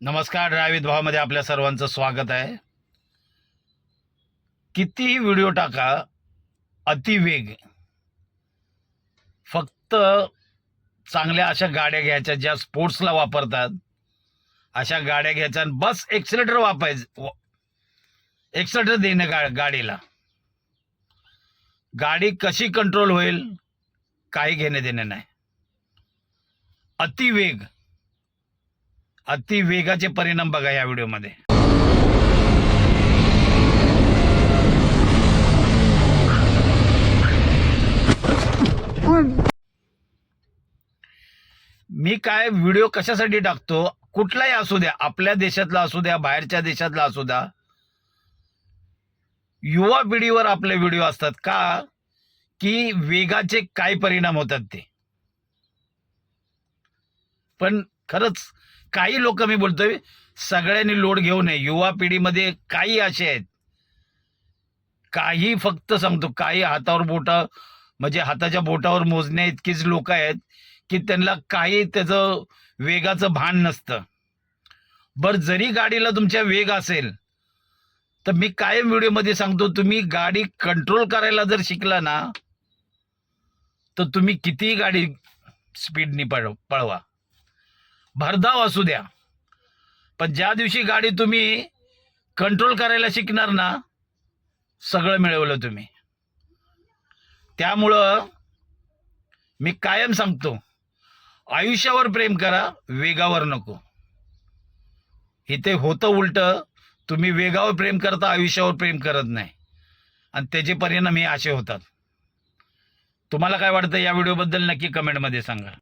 नमस्कार ड्रायवित भावामध्ये आपल्या सर्वांचं स्वागत आहे. कितीही व्हिडिओ टाका अतिवेग. फक्त चांगल्या अशा गाड्या घ्यायच्या ज्या स्पोर्ट्सला वापरतात. अशा गाड्या घ्यायच्या आणि बस एक्सिलेटर वापरायचं एक्सिलेटर देणं गा गाडीला. गाडी कशी कंट्रोल होईल काही घेणे देणे नाही. अतिवेग. अतिवेगाचे परिणाम बघा या व्हिडिओमध्ये. मी काय व्हिडिओ कशासाठी टाकतो? कुठलाही असू द्या आपल्या देशातला असू द्या बाहेरच्या देशातला असू द्या. युवा पिढीवर आपले व्हिडिओ असतात का? की वेगाचे काय परिणाम होतात ते? पण खरंच काही लोक मी बोलतोय सगळ्यांनी लोड घेऊ नये. युवा पिढीमध्ये काही असे आहेत. काही फक्त सांगतो काही हातावर बोट म्हणजे हाताच्या बोटावर मोजण्या इतकीच लोक आहेत की त्यांना काही त्याचं वेगाचं भान नसतं. बरं जरी गाडीला तुमच्या वेग असेल तर मी कायम व्हिडिओमध्ये सांगतो तुम्ही गाडी कंट्रोल करायला जर शिकला ना तर तुम्ही कितीही गाडी स्पीडनी पळ पळवा. भरधाव असू द्या. पण ज्या दिवशी गाडी तुम्ही कंट्रोल करायला शिकणार ना सगळं मिळवलं तुम्ही. त्यामुळं मी कायम सांगतो आयुष्यावर प्रेम करा वेगावर नको. इथे होतं उलट तुम्ही वेगावर प्रेम करता आयुष्यावर प्रेम करत नाही. आणि त्याचे परिणाम हे असे होतात. तुम्हाला काय वाटतं या व्हिडिओबद्दल नक्की कमेंटमध्ये सांगा.